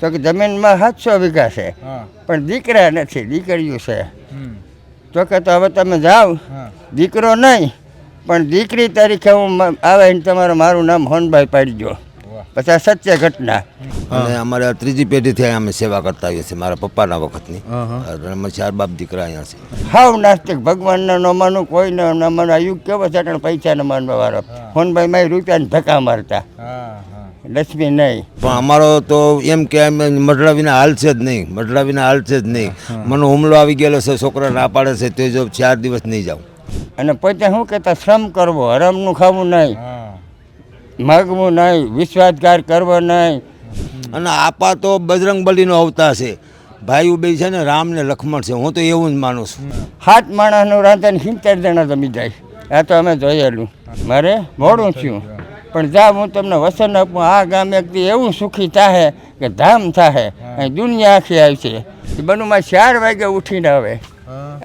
તો કે જમીનમાં સાતસો વીઘા છે. પણ દીકરા નથી દીકરીઓ છે. તો કે તો હવે તમે જાઓ. દીકરો નહીં પણ દીકરી તરીકે હું આવે ને તમારું મારું નામ હોનભાઈ પાડી દો પછી આ સત્ય ઘટના. અને અમારે ત્રીજી પેઢીથી અમે સેવા કરતા આવીએ છીએ મારા પપ્પાના વખતની. અમે ચાર બાપ દીકરા અહીંયા છે. હાવ નાસ્તિક ભગવાનને ન માનું કોઈને ન માનું આ યુગ કેવો છે પૈસા ન માનવા વાળો. હોનભાઈ મારી રૂપિયાને ધક્કા મારતા. લક્ષ્મી નહીં. પણ અમારો તો એમ કે મઢડા વિના હાલશે જ નહીં. મઢડા વિના હાલશે જ નહીં. મને હુમલો આવી ગયેલો છે છોકરા ના પાડે છે તે જો ચાર દિવસ નહીં જાઉં. અને પોતે શું કહેતા શ્રમ કરવો હરમનું ખાવું નહીં. માગવું નહીં વિશ્વાસઘાત કરવો નહીં. અને આપા તો બજરંગ બલીનો અવતાર છે. ભાઈ બે છે ને રામ ને લક્ષ્મણ છે. હું તો એવું જ માનું છું. સાત માણસનું રાંધણ સિત્તેર જણા જમી જાય. આ તો અમે જોયેલું. મારે મોડું થયું. પણ જા હું તમને વસન આપું. આ ગામ એક એવું સુખી થાહે કે ધામ થાહે. અહીં દુનિયા આખી આવશે છે. બનુમાં ચાર વાગે ઉઠીને આવે.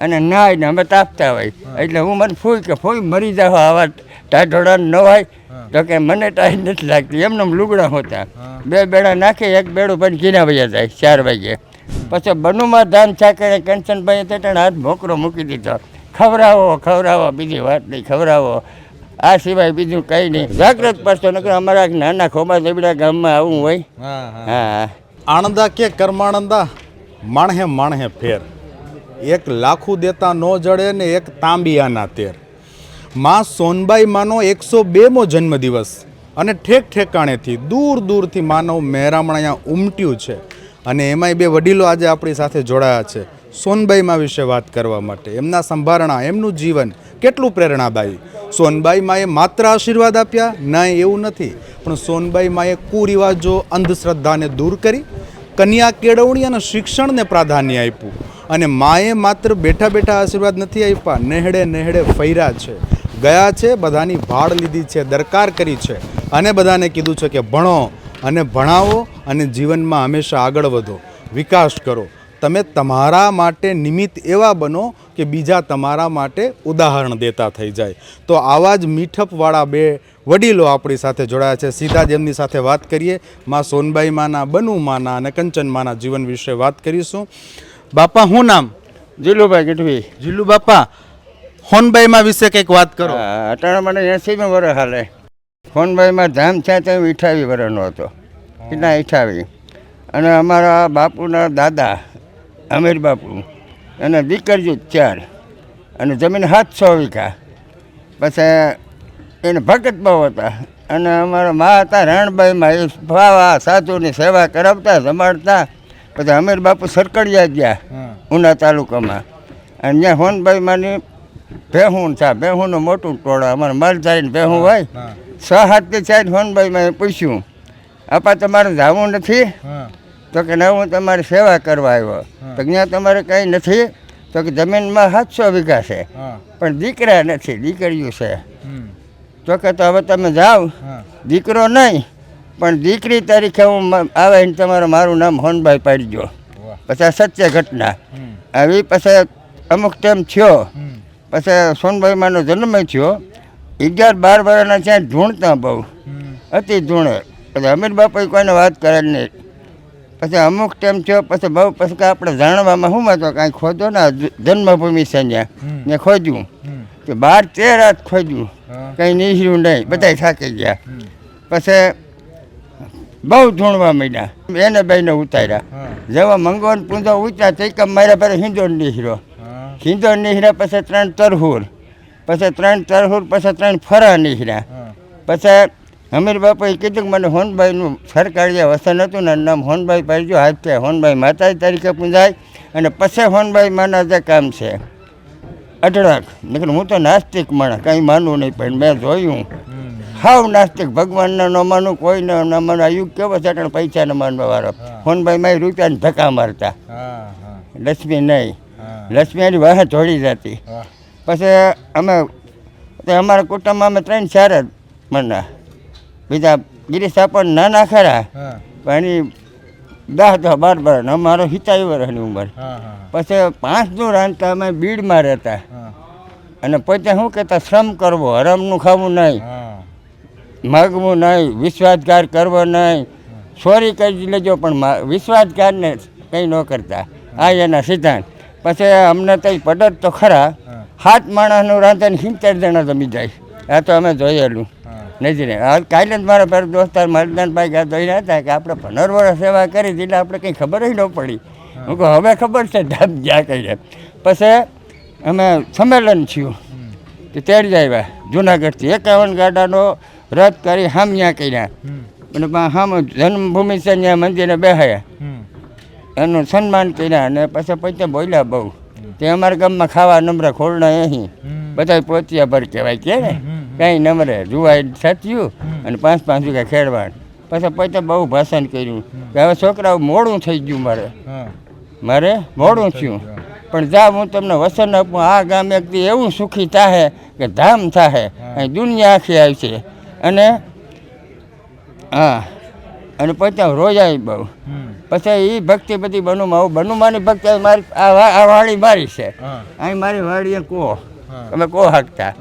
અને નાય ને અમે તાપતા હોય. એટલે હું મને ફૂઈ કે ફૂઈ મરી જાવ આવા ટાઢોડા ન હોય. તો કે મને ટાઈમ નથી લાગતી. એમને લુગડા હોતા. બે બેડા નાખે એક બેડું પણ ઘીના વયા જાય ચાર વાગે. પછી બનુમાં ધામ છાકરે કંચનભાઈ તેટણ હાથ મોકરો મૂકી દીધો. ખવડાવો ખવડાવો બીજી વાત નહીં ખવડાવો. આ સિવાય બીજું કંઈ નહીં. જાગ્રત પાછો નકર અમારા નાના ખોબા દેબડા ગામમાં આવું હોય. હા હા. હા આણંદા કે કર્માણંદા? માણહે માણહે ફેર. એક લાખું દેતા નો જડે ને એક તાંબિયાના તેર. માં સોનબાઈ માનો એકસો બેમો જન્મદિવસ અને ઠેક ઠેકાણેથી દૂર દૂરથી માનવ મહેરામણ અહીંયા ઉમટ્યું છે. અને એમાંય બે વડીલો આજે આપણી સાથે જોડાયા છે. સોનબાઈમાં વિશે વાત કરવા માટે. એમના સંભારણા એમનું જીવન કેટલું પ્રેરણાદાયી? સોનબાઈ માએ માત્ર આશીર્વાદ આપ્યા? ના, એવું નથી. પણ સોનબાઈ માએ કુરિવાજો, અંધશ્રદ્ધાને દૂર કરી, કન્યા કેળવણી અને શિક્ષણને પ્રાધાન્ય આપ્યું. અને માએ માત્ર બેઠા બેઠા આશીર્વાદ નથી આપ્યા, નેહડે નેહડે ફૈરા છે. ગયા છે, બધાની ભાડ લીધી છે, દરકાર કરી છે. અને બધાને કીધું છે કે ભણો અને ભણાવો અને જીવનમાં હંમેશા આગળ વધો. વિકાસ કરો. તમે તમારા માટે નિમિત્ત એવા બનો કે બીજા તમારા માટે ઉદાહરણ દેતા થઈ જાય. તો આવા જ મીઠપવાળા બે વડીલો આપણી સાથે જોડાયા છે. સીધા જ એમની સાથે વાત કરીએ. માં સોનબાઈ માના બનુ માના અને કંચન માના જીવન વિશે વાત કરીશું. બાપા શું નામ? જીલુભાઈ ગઢવી. જીલુ બાપા હોનબાઈમાં વિશે કંઈક વાત કરો. હા, મને એસીમાં વર્ષ હાલે. ફોનભાઈમાં ધામ છે ત્યાં વિઠાવી વર્ષનો હતો. કેટલા વિઠાવી અને અમારા બાપુના દાદા અમીર બાપુ. અને દીકરીઓ ચાર. અને જમીન સાતસો વીઘા. પછી એને ભગત બહુ હતા. અને અમારા મા હતા રણબાઈમાં એ ભાવા સાધુની સેવા કરાવતા જમાડતા પછી અમીર બાપુ સરકડિયા ગયા ઉના તાલુકામાં. અને ત્યાં હોનભાઈમાંની ભેહું છે. ભેહુંનું મોટું ટોળા અમારે માલધારીને ભેહું હોય. છ હાથથી ચાર હોનભાઈમાં પૂછ્યું આપા તમારે જવું નથી? તો કે ના હું તમારી સેવા કરવા આવ્યો. તો ત્યાં તમારે કંઈ નથી. તો કે જમીનમાં સાતસો વીઘા છે. પણ દીકરા નથી દીકરીઓ છે. તો કે તો હવે તમે જાઓ. દીકરો નહીં પણ દીકરી તરીકે હું આવે ને તમારું મારું નામ હોનભાઈ પાડીજો. પછી આ સત્ય ઘટના. આવી પછી અમુક ટાઈમ થયો. પછી સોનભાઈમાંનો જન્મ થયો. અગિયાર બાર વર્ષના ત્યાં ધૂણતા બહુ. અતિ ધૂણે. પછી અમીર બાપુએ કોઈને વાત કરે નહીં. પછી અમુક ટાઈમ થયો પછી બહુ પછી આપણે જાણવામાં શું હતો કાંઈ ખોદો ને જન્મભૂમિ છે ત્યાં ને ખોદ્યું. કે બાર તેર હાથ ખોજ્યું કંઈ નીહર્યું નહીં બધાય થાકી ગયા. પછી બહુ ધૂણવા માંડ્યા. એને બેને ઉતાર્યા. જેવા મંગોન પૂંજો ઉતર્યા ચૈકા માર્યા પછી હિંદોર નીહર્યો. હિંદો હિંદોર નીહર્યા પછી ત્રણ તરહુર. પછી ત્રણ તરહુર પછી ત્રણ ફરા નીહર્યા. પછી હમીર બાપાએ કીધું કે મને હોનભાઈનું સરકારીએ વસન હતું ને નામ હોનભાઈ પાડજો છે હોનભાઈ માતાજી તરીકે પૂંજાય અને પછી હોનભાઈ માના જે કામ છે અઢળક. નીકળ હું તો નાસ્તિક માણસ કંઈ માનવું નહીં પણ મેં જોયું. હાવ નાસ્તિક ભગવાનને ન માનું કોઈને ન માનું આ યુગ કેવો છે પણ પૈસા ન માનવા વાળો. હોનભાઈ મારી રૂપિયાને ધક્કા મારતા. લક્ષ્મી નહીં. લક્ષ્મી એની વાહ જોડી જતી. પછી અમે અમારા કુટુંબમાં અમે ત્રણ ચાર જ મના બીજા ગિરીશ પણ નાના ખરા. પણ એની દસ દસ બાર બાર ને અમારો સિત્તાવી વર્ષની ઉંમર. પછી પાંચ પાંચનું રાંધતા અમે બીડમાં રહેતા. અને પોતે શું કહેતા શ્રમ કરવો હરમનું ખાવું નહીં. માગવું નહીં વિશ્વાસઘાત કરવો નહીં. સોરી કરી લેજો પણ વિશ્વાસઘાતને કંઈ ન કરતા. આ એના સિદ્ધાંત. પછી અમને તો પડત તો ખરા. સાત માણસનું રાંધણ સિત્તેર જણા જમી જાય. આ તો અમે જોયેલું. નજરે આ કાલે જ મારા પર દોસ્તાર મરદાનભાઈ ગયા જોઈને હતા કે આપણે પંદર વર્ષ સેવા કરી એટલે આપણે કંઈ ખબર જ ન પડી. હું. કહું હવે ખબર છે ધામ જ્યાં કહીએ પછી અમે સંમેલન થયું. તે તેડી આવ્યા. જુનાગઢથી એકાવન ગાડાનો રદ કરી હામ્યા કર્યા. અને હામ જન્મભૂમિ છે ત્યાં મંદિરે બેહાયા. એનું સન્માન કર્યા અને પછી પછી બોલ્યા બહુ. તે અમારા ગામમાં ખાવા નમ્ર ખોરણા અહીં. બધા પોતિયા ભર કહેવાય કે ને. કાંઈ નમરે જુવાય સાચ્યું અને પાંચ પાંચ વીઘા ખેડવાડ પછી પછી બહુ ભાષણ કર્યું. કે હવે છોકરાઓ મોડું થઈ ગયું મારે. મારે મોડું થયું. પણ જા હું તમને વસન આપું. આ ગામ એક એવું સુખી થાહે કે ધામ થાહે. અહીં દુનિયા આખી આવશે અને હા. અને પછી રોજાય બહુ. પછી એ ભક્તિ બધી બનુમાં આવું. બનુમાની ભક્તિ મારી આ વાળી મારી છે. અહીં મારી વાડીએ કો અમે કો હાકતા?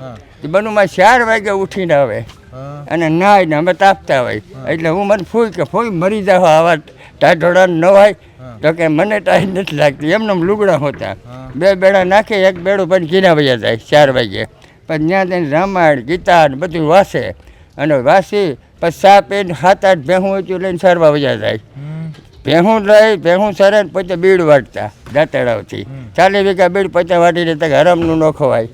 એ બનુમાં ચાર વાગે ઉઠીને આવે. અને નાહીને અમે તાપતા હોય. એટલે હું મને ફૂઈ કે ફૂઈ મરી જાવ આવા ટાઢોડા ન હોય. તો કે મને ટાઈમ નથી લાગતી. એમને લુગડા હોતા. બે બેડા નાખે એક બેડું પણ ગીના વયા જાય ચાર વાગે. પણ ત્યાં તેને રામાયણ ગીતા ને બધું વાસે અને વાસી પછી સા પેન સાત આઠ ભેહું ઊંચું લઈને સરવા વયા જાય. ભેહું લઈ ભેહું સરે પછી બીડ વાટતા દાંતડાવથી ચાલી વીઘા બીડ પછી વાટી દેતા કે હરામનું ન ખવાય.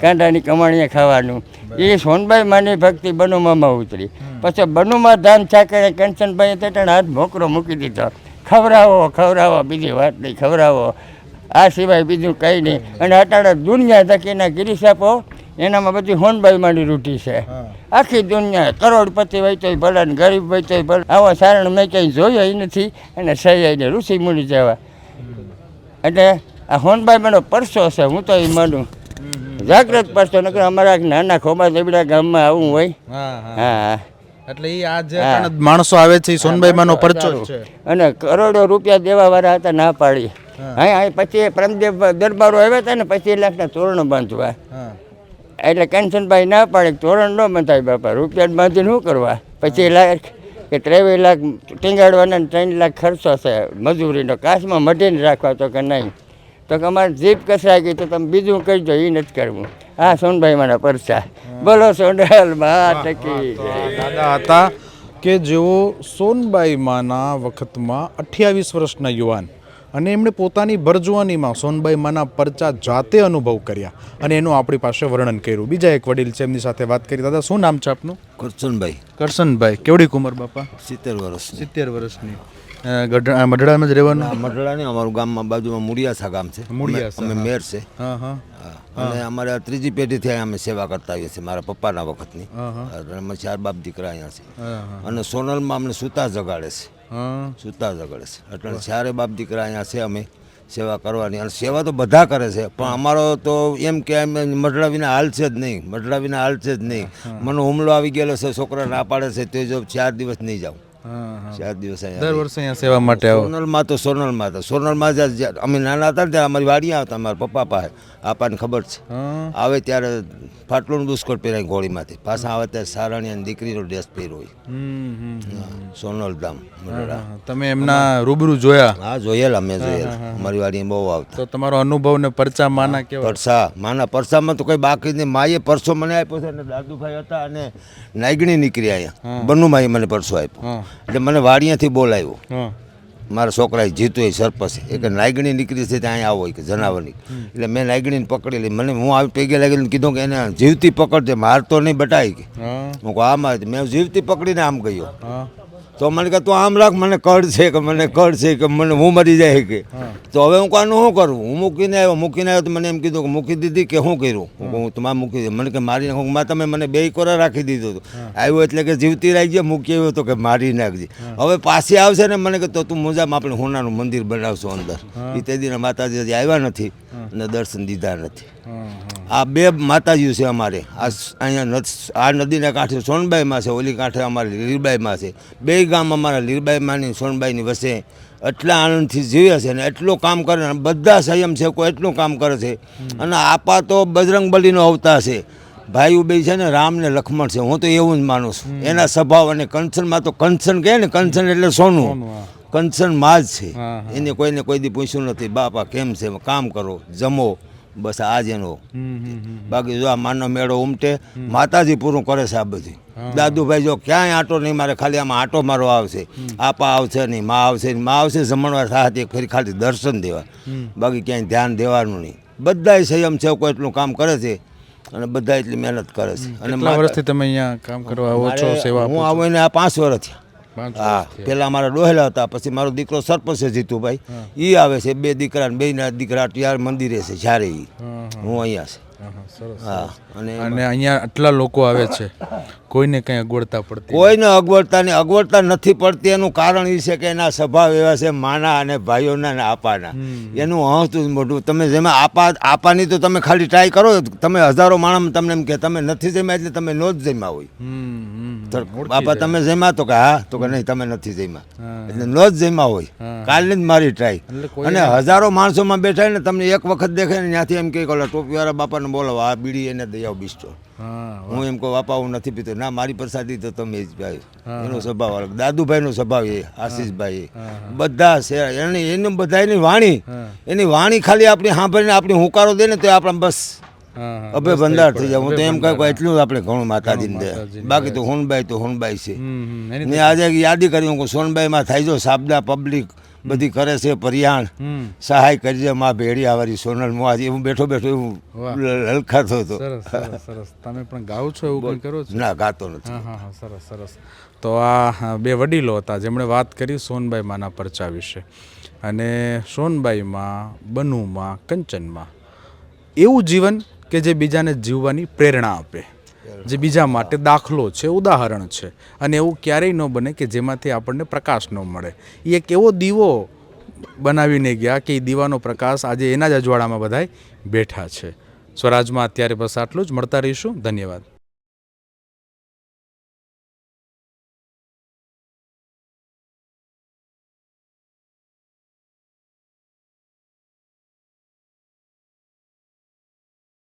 કાંડાની કમાણીએ ખાવાનું. એ સોનભાઈ માની ભક્તિ બનુમામાં ઉતરી. પછી બનુમાં ધામ ચાકરે કંચનભાઈએ તેટણ હાથ મોકરો મૂકી દીધો. ખવડાવો ખવડાવો બીજી વાત નહીં ખવડાવો આ સિવાય બીજું કંઈ નહીં. અને અટાણે દુનિયા ધકીના ગિરીશ આપો એનામાં બધી હોનબાઈ માની રૂટી છે. આખી દુનિયા કરોડપતિ હોય તોય ભલે ને ગરીબ હોય તોય ભલે. આવા સારણ મેં ક્યાંય જોયો નથી અને સહી ઋષિ મૂડી જવા. એટલે આ હોનબાઈ મારો પરસો છે હું તો એ માનું. જાગ્રત પાછો નકર અમારા નાના ખોબા દેબડા ગામમાં આવું હોય. હા એટલે એ આ જે માણસો આવે છે સોનભાઈ માનો પરચો છે. અને કરોડો રૂપિયા દેવા વાળા હતા ના પાડી. હા. અહીં પછી પ્રમદેવ દરબારો આવ્યા હતા ને પછી લાખના તોરણ બાંધવા. એટલે કંચનભાઈ ના પાડે તોરણ ન બંધાય બાપા રૂપિયા બાંધીને શું કરવા? પછી લાખ કે ત્રેવીસ લાખ ટીંગાડવાના ત્રણ લાખ ખર્ચો છે મજૂરીનો કાશમાં મઢીને રાખવા તો કે નહીં? તો કે અમારે જીભ કસરાઈ ગઈ તો તમે બીજું કરજો એ નથી કરવું. હા સોનભાઈ મારા પરસા. બોલો સોનલ મા ટકી. દાદા હતા કે જેઓ સોનબાઈ માના વખતમાં અઠ્યાવીસ વર્ષના યુવાન અને એમણે પોતાની ભરજુવાનીમાં સોનબાઈ માના પરચા જાતે અનુભવ કર્યા અને એનું આપણી પાસે વર્ણન કર્યું. બીજા એક વડીલ છે એમની સાથે વાત કરી. દાદા શું નામ છે આપનું? કરસનભાઈ કરશનભાઈ. કેવડી ઉંમર બાપા? સિત્તેર વર્ષ સિત્તેર વર્ષની. મઢડામાં જ રહેવાનું? મઢડા નહીં અમારું ગામમાં બાજુમાં મુડિયાસા ગામ છે. મુડિયાસા, અમે મેર છે. હા. અને અમારે ત્રીજી પેઢીથી અમે સેવા કરતા આવીએ છીએ મારા પપ્પાના વખતની. અને અમે ચાર બાપ દીકરા અહીંયા છે અને સોનલમાં અમને સૂતા જગાડે છે. સૂતા જગાડે છે. એટલે ચારે બાપ દીકરા અહીંયા છે અમે સેવા કરવાની. અને સેવા તો બધા કરે છે પણ અમારો તો એમ કે મઢડા વિના હાલ છે જ નહીં. મઢડા વિના હાલ છે જ નહીં. મને હુમલો આવી ગયેલો છે છોકરા ના પાડે છે તે જો ચાર દિવસ નહીં જાઉં. ચાર દિવસ દર વર્ષે અહીંયા સેવા માટે આવો. સોનલમાં તો સોનલમાં હતા સોનલમાં જ્યાં અમે નાના હતા ને ત્યારે અમારી વાડી આવતા મારા પપ્પા પાસે. આપાને ખબર છે. આવે ત્યારે ફાટલું બુસ્કોટ પહેરાય ગોળીમાંથી. પાછા આવે ત્યારે સારાણી અને દીકરીનો ડ્રેસ પહેર્યો હોય સોનલ ધામ તમે એમના રૂબરૂ જોયા? હા જોયેલા મેં જોયેલા. અમારી વાડી બહુ આવતા. તો તમારો અનુભવ ને પરચા માના કેવા? પરસા માના. પરસામાં તો કોઈ બાકી નહીં. માએ પરસો મને આપ્યો છે અને દાદુભાઈ હતા અને નાગણી નીકળી અહીંયા બન્નુભાઈ મને પરસો આપ્યો. એટલે મને વાડિયાથી બોલાવ્યો. મારા છોકરાએ જીતું એ સરપસે એ કે નાયગણી નીકળી છે ત્યાં આવો હોય કે જનાવરની એટલે મેં નાયગણીને પકડી લઈ મને હું આવી પૈકી લાગીને કીધું કે એને જીવતી પકડજે માર તો નહીં બટાઈ કે હું. કહું આ આવી મેં જીવતી પકડીને આમ ગયો. તો મને કે તું આમ રાખ મને કડ છે કે મને કડ છે કે મને હું મરી જાય કે. તો હવે હું કાનું શું કરું હું મૂકીને આવ્યો મૂકીને આવ્યો તો મને એમ કીધું કે મૂકી દીધી કે શું કર્યું? હું તમારે મૂકી દીધી. મને કે મારી નાખું. માં તમે મને બે કોરા રાખી દીધું હતું આવ્યો એટલે કે જીવતી રાખજે મૂકી આવ્યો તો કે મારી નાખજે. હવે પાછી આવશે ને મને કે તો તું મોજામાં આપણે હોનાનું મંદિર બનાવશો અંદર. એ તે દિને માતાજી હજી આવ્યા નથી અને દર્શન દીધા નથી. આ બે માતાજીઓ છે અમારે. આ અહીંયા આ નદીના કાંઠે સોનબાઈમાં છે ઓલી કાંઠે અમારે લીરબાઈમાં છે. બે ગામ અમારા લીરબાઈમાંની સોનબાઈની વચ્ચે એટલા આનંદથી જીવે છે ને એટલું કામ કરે ને બધા સંયમ છે કોઈ એટલું કામ કરે છે. અને આપા તો બજરંગ બલીનો અવતાર છે. ભાઈઓ બે છે ને રામ ને લક્ષ્મણ છે હું તો એવું જ માનું છું. એના સ્વભાવ અને કંચનમાં તો કંચન કહે ને કંચન એટલે સોનું. કંચનમાં જ છે. એને કોઈને કોઈ દી પૂછ્યું નથી બાપા કેમ છે? કામ કરો જમો. બસ આ જ એનો. બાકી જો આ માનનો મેળો ઉમટે માતાજી પૂરું કરે છે આ બધી. દાદુભાઈ જો ક્યાંય આટો નહીં મારે ખાલી આમાં આટો મારો આવશે. આપા આવશે નહીં માં આવશે નહીં. માં આવશે જમણવાર સાથે ફરી ખાલી દર્શન દેવા. બાકી ક્યાંય ધ્યાન દેવાનું નહીં. બધાય સંયમ છે કોઈ એટલું કામ કરે છે અને બધા એટલી મહેનત કરે છે. અને વર્ષથી તમે અહીંયા કામ કરવા આવો છો સેવા હું આવું એને આ પાંચ વર્ષ થયા. હા પેલા મારા ડોહેલા હતા પછી મારો દીકરો સરપંચ છે જીતુભાઈ એ આવે છે બે દીકરા બે ના દીકરા ત્યાર મંદિરે છે જ્યારે હું અહીંયા છે. હા અને અને અહીંયા આટલા લોકો આવે છે કોઈને કંઈ અગવડતા પડતી કોઈને અગવડતાની અગવડતા નથી પડતી. એનું કારણ એ છે કે એના સ્વભાવ એવા છે માના અને ભાઈઓના અને આપાના. એનું હસતું મોટું. તમે જેમાં આપા આપાની તો તમે ખાલી ટ્રાય કરો તમે હજારો માણસ તમને એમ કે તમે નથી જમ્યા એટલે તમે નો જ જમ્યા હોય. બાપા તમે જમ્યા તો કે હા તો કે નહીં તમે નથી જમ્યા. એટલે ન જ જમ્યા હોય. કાલની જ મારી ટ્રાય અને હજારો માણસોમાં બેઠા ને તમને એક વખત દેખાય ને ત્યાંથી એમ કે ઓલા ટોપીવાળા બાપાને બોલાવો આ બીડી એને દઈ આવો બિસ્ટો હું એમ કહું બાપા હું નથી પીતો. ના મારી પ્રસાદી તો તમે જ ભાઈ. એનો સ્વભાવ અલગ. દાદુભાઈનો સ્વભાવ એ આશીષભાઈ બધા છે એની એનું બધા એની વાણી એની વાણી ખાલી આપણી સાંભળીને આપણી હુંકારો દે ને તો આપણે બસ. અભે ભંડાર થઈ જાય. હું તો એમ કહું કે એટલું જ આપણે ઘણું માતાજીને દે. બાકી તો હોનબાઈ તો હોનબાઈ છે. ને આજે યાદી કરી હું સોનબાઈમાં થાય જો સાબદા પબ્લિક બધી કરે છે પરિયાણ. સહાય કરજે માં ભેડિયા વાળી સોનલ હું આજે હું બેઠો બેઠો એવું. લલખાતો હતો. સરસ તમે પણ ગાઓ છો એવું કંઈ કરો છો? ના ગાતો નથી. હા હા હા સરસ સરસ. તો આ બે વડીલો હતા જેમણે વાત કરી સોનબાઈ માના પરચા વિશે. અને સોનબાઈમાં બનુમાં કંચનમાં. એવું જીવન કે જે બીજાને જીવવાની પ્રેરણા આપે. જે બીજા માટે દાખલો છે, ઉદાહરણ છે. અને એવું ક્યારેય ન બને કે જેમાંથી આપણને પ્રકાશ ન મળે. એ એક એવો દીવો બનાવીને ગયા કે એ દીવાનો પ્રકાશ આજે એના જ અજવાળામાં બધાય બેઠા છે. સ્વરાજમાં અત્યારે બસ આટલું જ. મળતા રહીશું. ધન્યવાદ.